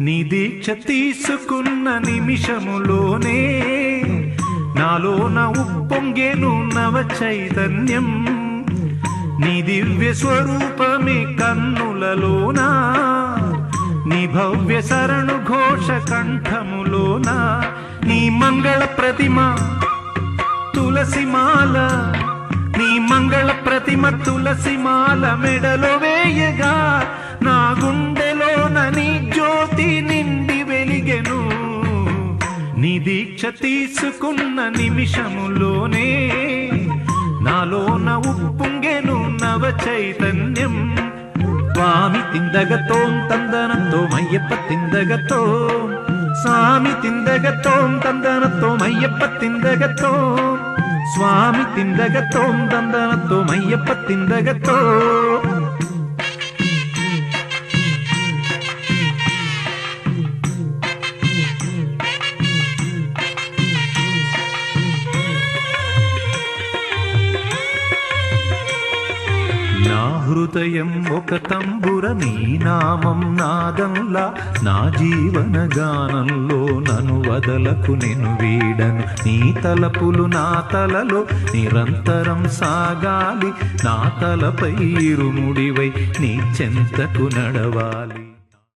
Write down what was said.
నీ దీక్ష తీసుకున్న నిమిషములోనే నాలోన ఉప్పొంగేను నవ చైతన్యం. నీ దివ్య స్వరూపమే కన్నులలోనా? నీ భవ్య శరణు ఘోష కంఠములోనా? నీ మంగళ ప్రతిమ తులసిమాల నీ మంగళ ప్రతిమ తులసిమాల మెడలో వేయగా నా దీక్ష తీసుకున్న నిమిషములోనే నాలోన ఉప్పొంగెను నవ చైతన్యం. స్వామి తిందగతో తందనతో అయ్యప్ప తిందగతో. స్వామి తిందగతో తందనతో అయ్యప్ప తిందగతో. స్వామి తిందగతో తందనతో అయ్యప్ప తిందగతో. నా హృదయం ఒక తంబుర నీ నామం నాదంలా నా జీవన గానంలో నను వదలకు నేను వీడను. నీ తలపులు నా తలలో నిరంతరం సాగాలి. నా తలపై ఇరుముడివై నీ చెంతకు నడవాలి.